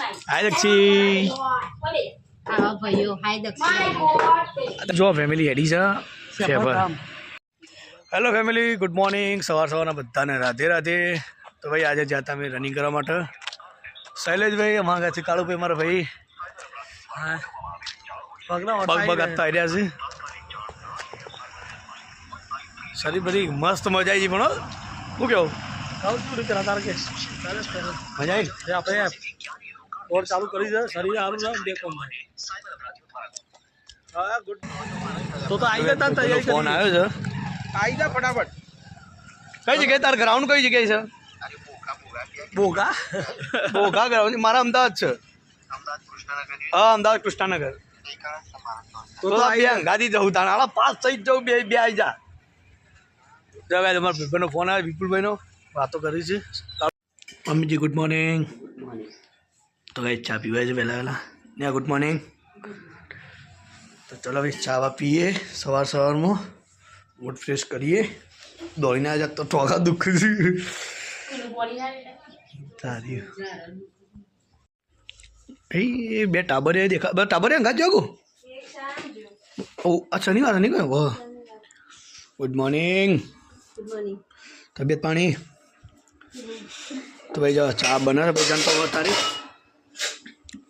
હાય દક્ષી જો ફેમિલી હેડી છે? હેલો ફેમિલી ગુડ મોર્નિંગ સવાર સવારના બધાને રાધે રાધે. તો ભાઈ આજે જ્યાં તમે રનિંગ કરવા માટે શૈલેષભાઈ અમારા ગાથી કાળુભાઈ મારા ભાઈ પગ પગ આપતા આવી છે. શરીર બધી મસ્ત મજા આવી પણ હો. શું કેવું? મજા આવી આપણે ઓર ચાલુ કરી દે શરીર સારું રહે બે કોમ હા ગુડ તો તો આવી ગયા તૈયારી ફોન આવ્યો છે. આવી જા ફટાફટ. કઈ જગ્યાએ? તાર ગ્રાઉન્ડ કઈ જગ્યાએ છે? બોગા બોગા ગ્રાઉન્ડ મારા અમદાવાદ છે. હા અમદાવાદ કૃષ્ણાનગર. તો તો બે ગાદી જવું તાણ. આલા પાસ થઈ જવું બે બે આવી જા. જો ભાઈ તમારા ભાઈબંધનો ફોન આવે વિપુલભાઈનો. વાતો કરી છે. અમીજી ગુડ મોર્નિંગ તો ભાઈ ચા પીવાય છે પહેલાં પહેલાં. ને ગુડ મોર્નિંગ તો ચલો ભાઈ ચા પીએ સવાર સવારમાં. મૂડ ફ્રેશ કરીએ. દોડીને આવ્યા તો ટોકા દુઃખ છે તારી એ બે ટાબરે દેખા બે ટાબરે અંગા જોગો ઓ આ શનિવાર નહીં ગયો વાહ ગુડ મોર્નિંગ તબિયત પાણી? તો ભાઈ જો ચા બનાવે ભાઈ જાણતો તારી.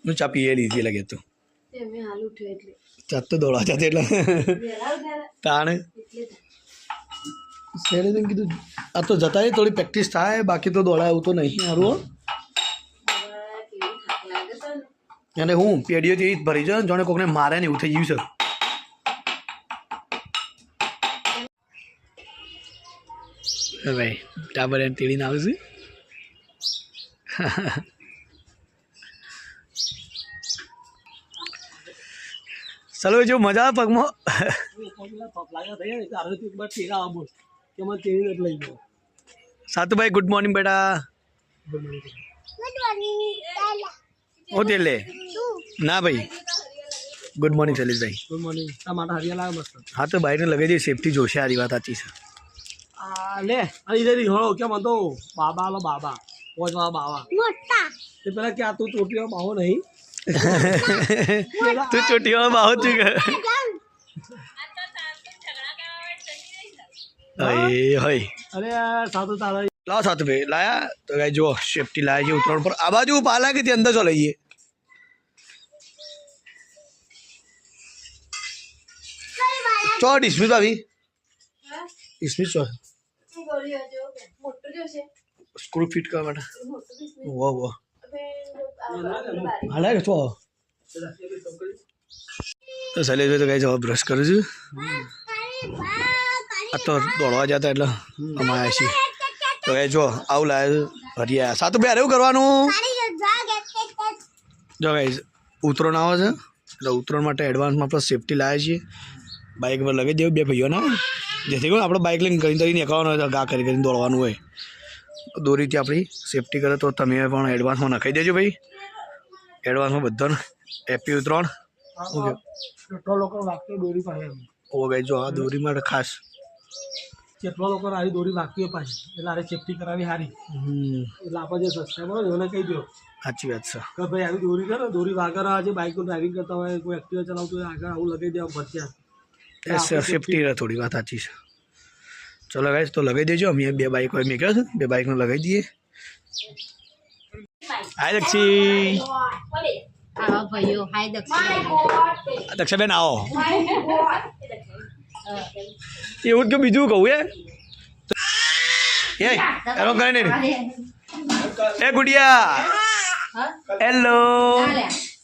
હું ચા પીએ લીધી લાગે તો. ચાત તો દોડા જાતે એટલે. તાણે. શેરે તેમ કીધું આ તો જતા થોડી પ્રેક્ટિસ થાય બાકી તો દોડાય એવું તો નહીં સારું અને હું પેઢીઓથી જ ભરી જાઉં જોણે કોકને મારે ને એવું થઈ ગયું છે. ભાઈ ટાબર એમ તેડીને આવશે ચાલો જો મજા આવે પગમાં. તો સાતુભાઈ ગુડ મોર્નિંગ બેટા. ઓ તેલે ના ભાઈ. ગુડ મોર્નિંગ શૈલેષભાઈ. ગુડ મોર્નિંગ તમારા માટે હરિયા લાગે મસ્ત હા તો ભાઈને લગાવી દે સેફટી જોશે આ વાત સાચી છે. આ લે આ ઇધર હળો કેમ હતો? બાબા આલો બાબા. બાબા તે પેલા ક્યાં તું ચોટીઓ માહો નહીં? તું ચોટીઓ બાહુ છું કે અય હોય અરે યાર સાતું તારા લાવો સાતુભાઈ લાયા તો ગાઈ જુઓ સેફટી લાયા છે ઉતરણ પર આ બાજુ પાલા કે તે અંદર ચો લઈએ ચો ડિસ્મિસ ભાભી ડિસ્મિસ ચો સ્ક્રૂ ફિટ કરવા માટે વાહ વાહ હાલે કે છો? તો શૈલેષભાઈ તો કઈ જવા બ્રશ કરું છું? આ તો દોડવા જતા એટલે અમારે આવ્યા છીએ. તો કઈ જો, આવું લાવે હરિયા. સાતું બે એવું કરવાનું? જો કઈ ઉતરણ આવે છે. એટલે ઉતરણ માટે એડવાન્સમાં આપણે સેફટી લાવીએ છીએ. બાઇક પર લગાવી દેવું, બે ભાઈઓના. જેથી કરીને આપણે બાઇક લઈને કરી કરીને નીકળવાનું હોય, તો ગા કરી કરીને દોડવાનું હોય. દોરીથી આપણી સેફટી કરે, તો તમે પણ એડવાન્સમાં નખાઈ દેજો ભાઈ. એડવાન્સમાં બધાને. એપી ત્રણ. કેટલો લોકો વાગતો દોરી પાસે ઓ ભાઈ જો આ દોરી માટે ખાસ. કેટલો લોકો આવી દોરી વાગતી હોય પાછી? એટલે આરે સેફટી કરાવી સારી એટલે આપણે જે સબસ્ક્રાઈબર હોય એને કહી દો સાચી વાત છે. કે ભાઈ આવી દોરી કરો દોરી વાગર આજે બાઇક ડ્રાઇવિંગ કરતા હોય કોઈ એક્ટિવા ચલાવતું હોય આગળ આવું લગાવી દેવા ભરતી એ સેફટી રહે થોડી વાત સાચી છે. ચલો ગાઈશ તો લગાવી દેજો. અમે બે બાઇક હોય મેં કહ્યું છે બે બાઇકનું લગાવી દઈએ. હાય દક્ષી આવા ભાઈઓ હાય દક્ષિણ દક્ષાબેન આવો. એવું જ કે બીજું કહું એ એ એનો કરે ને એ ગુડિયા. હેલો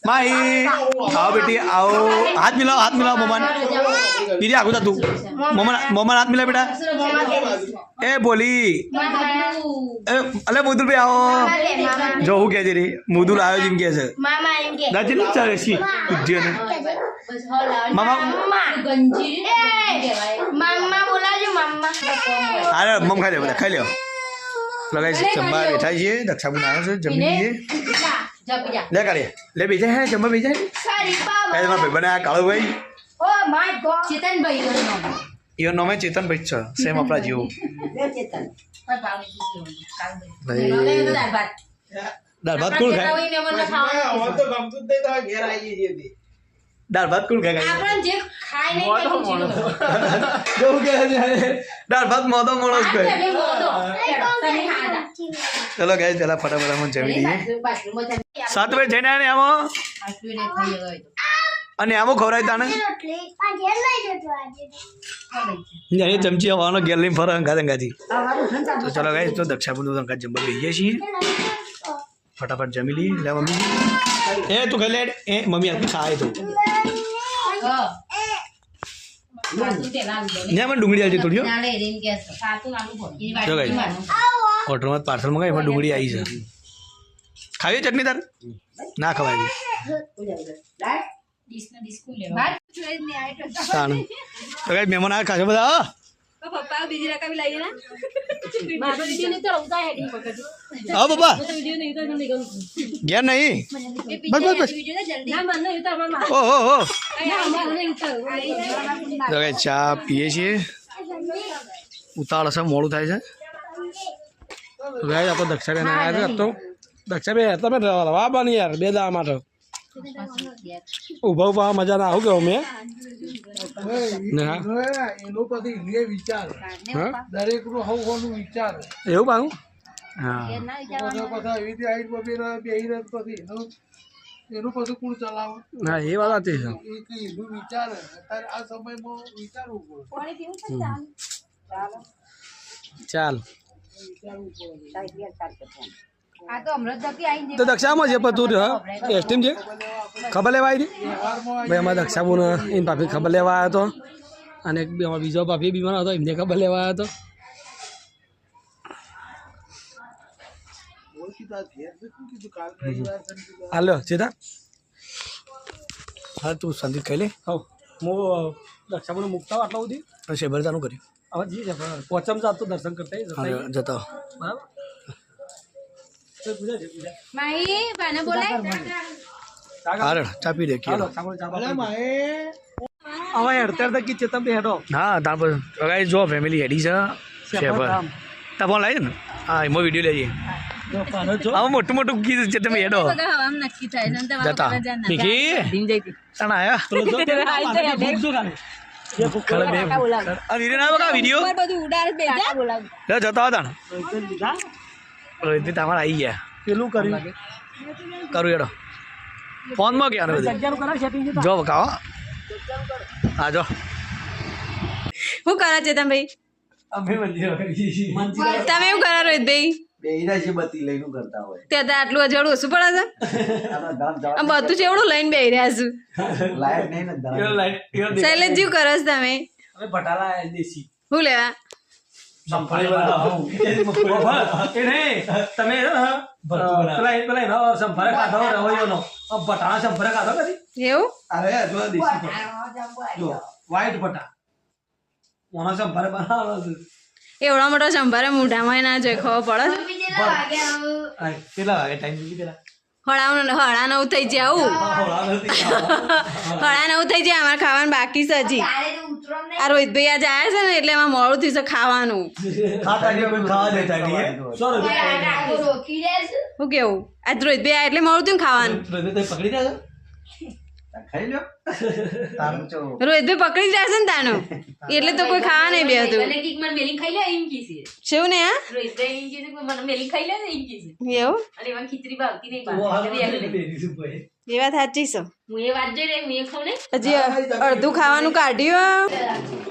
માહી આવો બેટી, આવો. હાથ મિલાવો હાથ મિલાવો, મમન. દીદી આગું તું મમન મમન હાથ મિલા બેટા. એ બોલી. એ, અલે મુદુલ ભાઈ આવો. જો હું કહે છે રે, મુદુલ આવ્યો એમ કહે છે. દાદી નહીં ચાલે છે બુદ્ધિઓને મામા. અરે મમ ખાઈ લે બધા, ખાઈ લ્યો. લગાવી છે જમવા બેઠા છીએ દક્ષાબુન આવ્યો છે, જમી લઈએ. લે કાઢીએ લે બીજા હે જમવા બીજા હે સોરી એ તમારા ભાઈ બને કાળો ભાઈ ઓ માય ગોડ ચેતનભાઈ નો નામ ઈયો નોમે ચેતન ભાઈ છે સેમ આપણા જેવું ચેતન ભાઈ દાળ ભાત દાળ ભાત કોણ ખાય હોય મહેમાનને ખાવાનું દાળ ભાત કોણ ખાય આપણ જે ખાય નહીં તે ખીચડી કેવું કહે છે દાળ ભાત તમે મોઢો. તમે ખાધા. ચલો ગાય પેલા ફટાફટ અમે જમી લઈએ. સાત વાગે જઈને આને આમાં. અને આમો ખવરાય તાને. એ ચમચી આવવાનો ગેર લઈને ફરો અંગાત અંગાથી તો ચલો ગાય તો દક્ષાપુર અંગાત જમવા બેસીએ છીએ ફટાફટ જમી લઈએ. લે મમ્મી. એ તું ખાઈ લે એ મમ્મી આથી ખાય તો. હા. પણ ડુંગળી આવી થોડી છે. એની જો ગાઈ. હોટલમાં પાર્સલ મંગાવી એમાં ડુંગળી આવી છે. ખાવી ચટણી તાર? ના ખવાય ડીશને ડીશ કોણ લેવા? તાણ. તો હા મારો વીડિયો નહીં તો હા બાબા નહીં? બસ બસ બસ ઓ હો હો તો ગાઈ ચા પીએ છીએ. ઉતાળ હશે મોડું થાય છે. તો ગાય આપણે દક્ષાબેન આવ્યા છે તો દક્ષાબેન તમે રવા બની યાર બે દા માટે. ઊભા ઊભા મજા ના આવું કેવું મેં ને એનો પછી એ વિચાર હા? દરેકનું હવ હોનું વિચાર. એવું હા. પછી પાછા એવી રીતે બેહી રહે પછી એનું એનું પછી કોણ ચલાવે? હા એ વાત સાચી છે. એ કઈ એનું વિચાર અત્યારે આ સમયમાં વિચારવું પડે. ચાલ. તો જતી દક્ષામાં છે પણ તું એસટીમ છે ખબર લેવા આવી ભાઈ અમારા દક્ષાબુને એની ભાભી ખબર લેવા આવ્યો હતો. અને એક બી- અમારો બીજો ભાભી બીમાર હતો એમને ખબર લેવા આવ્યો હતો. હાલો સીધા. હા તું સંદીપ ખાઈ લે. હા હું દક્ષાબુને મૂકતા આટલા સુધી? ભરતાનું કર્યું. હવે જી પહોંચમ પોચમ તો દર્શન કરતા જતા. જતા બરાબર? માહી બાને બોલાય દે કે અરે હવે હેડો હા તાર પર ગાઈ જો ફેમિલી હેડી છે શેફર ધામ. તા ફોન લાવી ને હા એમાં વીડિયો આમાં મોટું મોટું કીધું છે તમે હેડો જતા તને આયા વીડિયો જતા હતા રોહિતને તમારે આવી ગયા. પેલું કર્યું? કરું એડો ફોનમાં ગયા બધું? જો બકાવો હા જો. શું કરો છે તમે તમે એવું કરો રોહિતભાઈ ત્યાં આટલું અજવાળું ઓછું પડે છે? આમ બધું ચેવડું લઈને બેહી રહ્યા છું. ધરાવે. શૈલેષજી કરો છો તમે? શું લેવા સંભાળી બનાવો. એ નહીં, તમે પેલા પેલા એનો સંભારે ખાધો રવૈયોનો. ભટાણા સંભારે ખાધો કદી? એવું અરે જો દેશી પણ. જો, white ભટા. ઓનો સંભારે બનાવવાનો એવડો મોટો સંભારે મોઢામાં ના જોઈ ખબર પડે કેટલા વાગે ટાઈમ પેલા હળા હળા નવું થઈ જાય આવું હોળા નવું થઈ જાય અમારે ખાવાનું બાકી છે હજી. આ રોહિતભાઈ આજે આવ્યા છે ને એટલે એમાં મોડું થયું છે ખાવાનું. આ શું કેવું? આજ રોહિતભાઈ આવ્યા એટલે મોડું થયું ને ખાવાનું. ખાઈ પકડી જ ને તાનું. એટલે તો કોઈ ખાવા નહીં બેહતું. અને કીક મને મેલી ખાઈ લે એમ ને હા? રોહિતભાઈ એમ કીધું મને મેલી ખાઈ લે એમ કીધું એવું? અને એમાં ખીચડી ભાવતી નહીં ભાવતી એટલે બે બેરી શું ભાઈ? એ વાત સાચી છે. હું એ વાત જોઈ રહી હું એ ખાઉં ને હજી અડધું ખાવાનું કાઢ્યું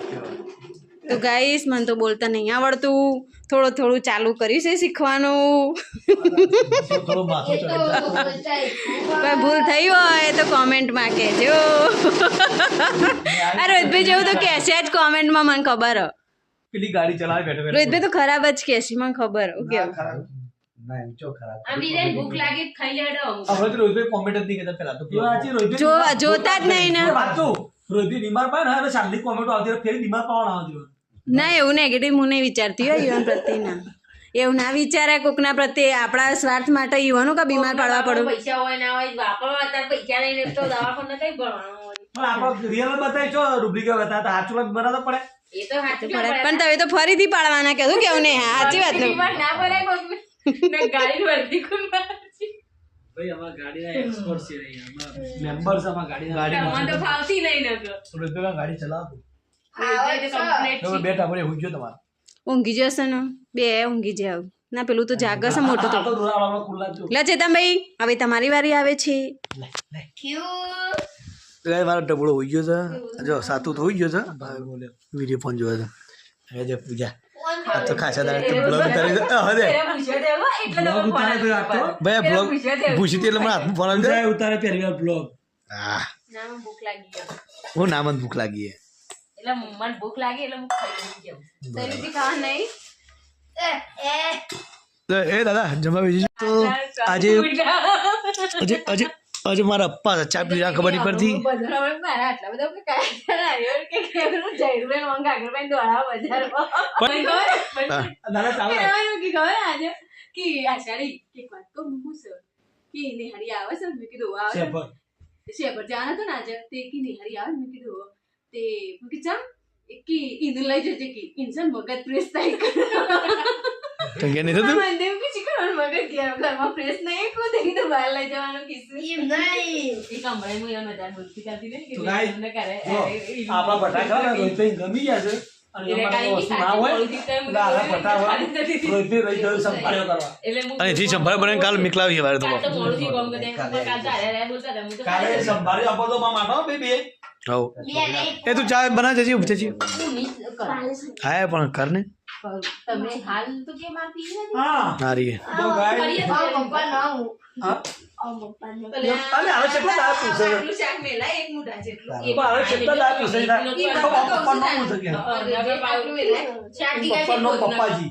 તો ગાઈસ મને તો બોલતા નહીં આવડતું થોડું થોડું ચાલુ કર્યું છે શીખવાનું કોઈ ભૂલ થઈ હોય તો કોમેન્ટમાં કહેજો આ રોહિતભાઈ જેવું તો કહેશે જ કોમેન્ટમાં મને ખબર હે. પેલી ગાડી ચલાવે બેઠો બેઠો. રોહિતભાઈ તો ખરાબ જ કહેશે મને ખબર. જો જોતા જ નહીં ને. રોહિતભાઈ બીમાર પડે ને એટલે કોમેન્ટો આવતી ફેરી બીમાર પડવાનો આવતી. ના એવું નેગેટિવ હું નહીં વિચારતી હોય યુવાન પ્રત્યે ના એવું ના વિચારે કોકના પ્રત્યે આપણા સ્વાર્થ માટે યુવાનો કા બીમાર પાડવા પડો? પૈસા હોય ના હોય વાપરવા અત્યારે પૈસા લઈને તો દવાખાને કઈ ભણવાનું હોય? આપણે real બતાવી છો ડુપ્લિકેટ બતાવે હાચું લાગે બનાવતા પડે. એ તો સાચું પડે. પણ તમે તો ફરીથી પાડવાના કહેતું કેવું ને સાચી વાત ને. ના પડે કોઈને. ને ગાડી વર્ધી કોણ ભાઈ અમારા ગાડીના એક્સપર્ટ છે અહીંયા મેમ્બર્સ અમારા ગાડીના તમને તો ફાવતી નહીં નકર. રૂપિયા ગાડી ચલાવો. બેટા તમારે. ઊંઘી જશે ને? બે ઊંઘી જાવ ના પેલું તો જાગશે મોટું તો. લે ચેતનભાઈ હવે તમારી વારી આવે છે. મારો ટબડો હોઈ ગયો છે. જો સાતું તો હોઈ ગયો છે. વીડિયો ફોન જોયો છે. હવે જે પૂજા. આ તો ખાસા દાડે બ્લોગ ઉતારી દે. તે બ્લોગ ઉતારે રાખતો. ભાઈ બ્લોગ પૂછ્યા તે એવો. પૂછી હતી એટલે મને હાથમાં ફોન આવી જાય. ઉતારે પહેલી વાર બ્લોગ. હા. ના, ભૂખ લાગી હું નામ ભૂખ લાગી છે. એટલે મને ભૂખ લાગી એટલે હું ખાઈ લઈ જાઉં. શરીરથી ખાવા નહીં? એ દાદા જમવા બીજી તો આજે આજે આજે આજે મારા પપ્પા ચા પીવા ખબર? નહીં પડતી નિહારી આવે છે મેં કીધું આવે છે જવાનું હતું ને આજે? તે કી નિહારી આવે મેં કીધું તે મેં ચમ કે ઈનું લઈ જજે કે ઇન્સાન મગજ ફ્રેશ થાય તો કે નહીં થતું મને એવું કે ચીકણ મગજ ઘેર ઘરમાં ફ્રેશ નહીં કોઈ તે કીધું બહાર લઈ જવાનું કીધું એ કમરાઈ હું એનો મજા બોલતી કરતી ને તો કે ગાય, તમને કરે આપણા ખરા ને, રોહિતભાઈ ગમી ગયા છે તો એમ ગયો સંભાળ્યો કરવા એટલે હું અને એથી સંભાળ બને કાલ નીકળાવી વારે તો કાલ તો તો તો સંભાળ્યો આપો તો બે બે હવ એ તું ચા બના જજે ઉઠે છે હું પણ કર ને તમે હાલ તો હા તો ગાય હા? પપ્પાજી.